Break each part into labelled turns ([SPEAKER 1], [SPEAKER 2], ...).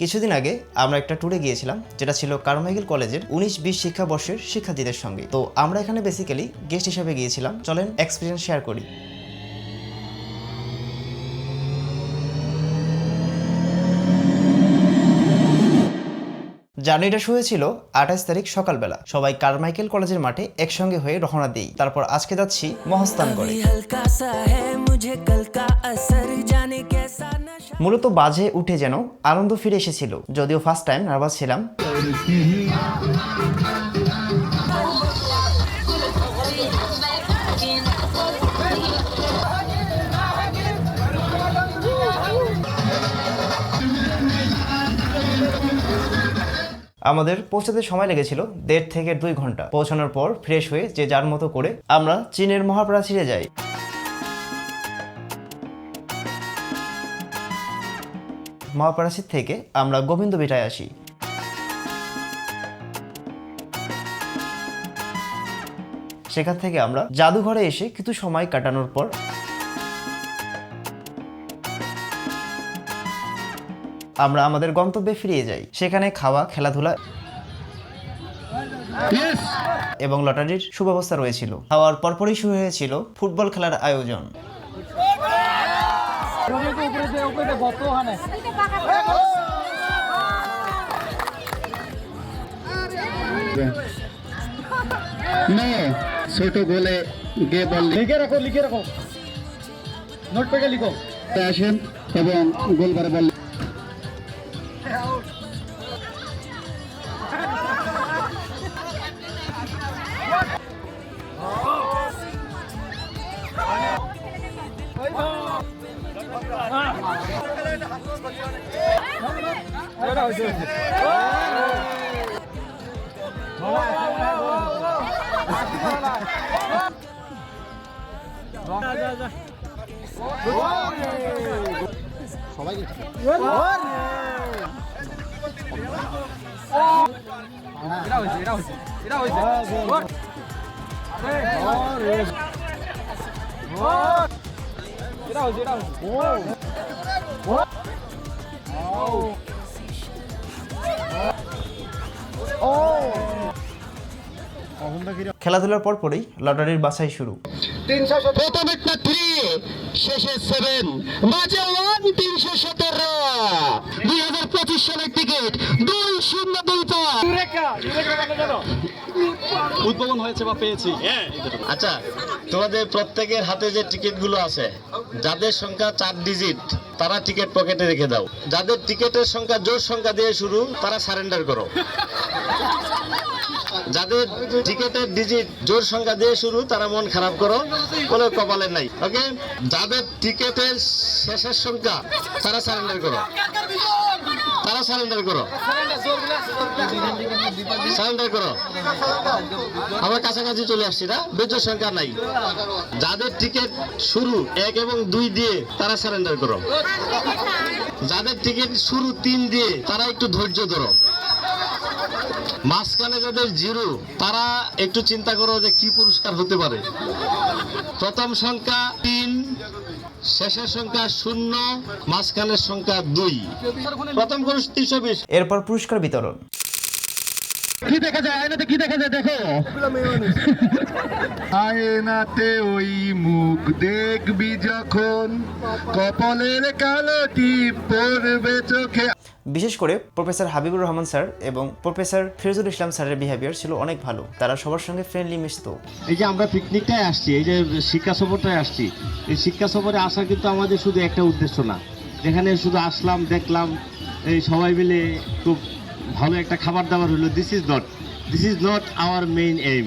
[SPEAKER 1] কিছুদিন আগে আমরা একটা ট্যুরে গিয়েছিলাম, যেটা ছিল কারমাইকেল কলেজের উনিশ বিশ শিক্ষাবর্ষের শিক্ষার্থীদের সঙ্গে। তো আমরা এখানে বেসিক্যালি গেস্ট হিসাবে গিয়েছিলাম। চলেন এক্সপিরিয়েন্স শেয়ার করি। জার্নিটা শুরু হয়েছিল আঠাশ তারিখ সকালবেলা। সবাই কারমাইকেল কলেজের মাঠে একসঙ্গে হয়ে রওনা দিই। তারপর আজকে যাচ্ছি মহস্তান করে মূলত বাজে উঠে যেন আনন্দ ফিরে এসেছিল। যদিও ফার্স্ট টাইম নার্ভাস ছিলাম। আমাদের পৌঁছাতে সময় লেগেছিল দেড় থেকে দুই ঘণ্টা। পৌঁছানোর পর ফ্রেশ হয়ে যে যার মতো করে আমরা চীনের মহাপ্রাচীরে যাই। মহাপ্রাচীর থেকে আমরা গোবিন্দ বিটায় আসি। সেখান থেকে আমরা জাদুঘরে এসে কিছু সময় কাটানোর পর আমরা আমাদের গন্তব্যে ফিরিয়ে যাই। সেখানে খাওয়া খেলাধুলা এবং লটারির সুব্যবস্থা রয়েছিল। খাওয়ার পরপরই শুরু হয়েছিল ফুটবল খেলার আয়োজন।
[SPEAKER 2] ছোট গোলে গে বল
[SPEAKER 3] লিখে রাখো লিখে রাখো। নোট পেকে লিখো।
[SPEAKER 2] আসেন এবং গোলবারে বল
[SPEAKER 3] এটা হয়েছে এটা হয়েছে এটা হয়েছে এটা হয়েছে এটা হয়েছে
[SPEAKER 1] খেলাধুলার পরপরই লটারির বাছাই শুরু।
[SPEAKER 2] প্রথম একটা থ্রি শেষে সেভেন মাঝে ওয়ান তিনশো সতেরো। দুই হাজার পঁচিশ সালের টিকিট দুই শূন্য দুই
[SPEAKER 3] উদ্ভাবন হয়েছে বা পেয়েছি।
[SPEAKER 4] আচ্ছা তোমাদের প্রত্যেকের হাতে যে টিকিটগুলো আছে যাদের সংখ্যা চার ডিজিট তারা টিকিট পকেটে রেখে দাও। যাদের টিকিটের সংখ্যা জোর সংখ্যা দিয়ে শুরু তারা সারেন্ডার করো। যাদের টিকিটের ডিজিট জোর সংখ্যা দিয়ে শুরু, তারা মন খারাপ করো, কোনো কপালে নাই ওকে যাদের টিকিটের শেষের সংখ্যা, তারা সারেন্ডার করো। তারা সারেন্ডার করো। সারেন্ডার করো। আমরা কাছাকাছি চলে আসছি না বেজোর সংখ্যা নাই। যাদের টিকিট শুরু এক এবং দুই দিয়ে, তারা সারেন্ডার করো। যাদের টিকিট শুরু তিন দিয়ে, তারা একটু ধৈর্য ধরো। মাঝখানে যাদের জিরো তারা একটু চিন্তা করো যে কি পুরস্কার হতে পারে। প্রথম সংখ্যা তিন শেষের সংখ্যা শূন্য মাঝখানের সংখ্যা দুই। প্রথম পুরুষ তিনশো বিশ।
[SPEAKER 1] এরপর পুরস্কার বিতরণ।
[SPEAKER 2] কি দেখা যায়? আয়নাতে কি দেখা যায়? দেখো। আয়নাতে ওই মুখ দেখবি যখন। কপালের কালো টিপ পড়বে চোখে।
[SPEAKER 1] বিশেষ করে প্রফেসর হাবিবুর রহমান স্যার এবং প্রফেসর ফিরোজুল ইসলাম স্যারের বিহেভিয়ার ছিল অনেক ভালো। তারা সবার সঙ্গে ফ্রেন্ডলি মিশতো।
[SPEAKER 4] এই যে আমরা পিকনিকটায় আসছি এই যে শিক্ষা সফরটায় আসছি এই শিক্ষা সফরে আসা কিন্তু আমাদের শুধু একটা উদ্দেশ্য না। যেখানে শুধু আসলাম দেখলাম এই সবাই মিলে খুব ভালো একটা খাবার দাবার হলো। This is not this is not our main aim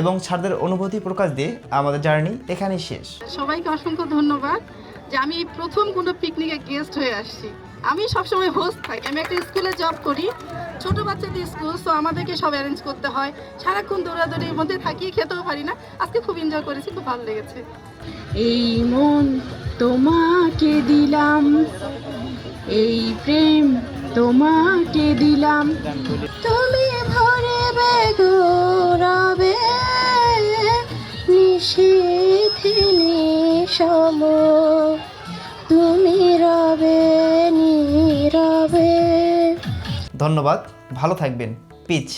[SPEAKER 1] এবং স্যারদের অনুভূতি প্রকাশ দিয়ে আমাদের জার্নি এখানেই শেষ।
[SPEAKER 5] সবাইকে অসংখ্য ধন্যবাদ। যে আমি এই প্রথম কোনো পিকনিকে গেস্ট হয়ে আসছি। আমি সবসময় হোস্ট থাকি। আমি একটা স্কুলে জব করি। ছোট বাচ্চাদের স্কুল তো আমাদেরকে সব অ্যারেঞ্জ করতে হয়। সারাক্ষণ দৌড়াদৌড়ির মধ্যে থাকি খেতেও পারি না। আজকে খুব এনজয় করেছি খুব ভালো লেগেছে।
[SPEAKER 6] এই মন তোমাকে দিলাম। এই প্রেম তোমাকে দিলাম। তুমি ভরে বেগুরাবে নিশীথে নিশম
[SPEAKER 1] ধন্যবাদ ভালো থাকবেন পিচ।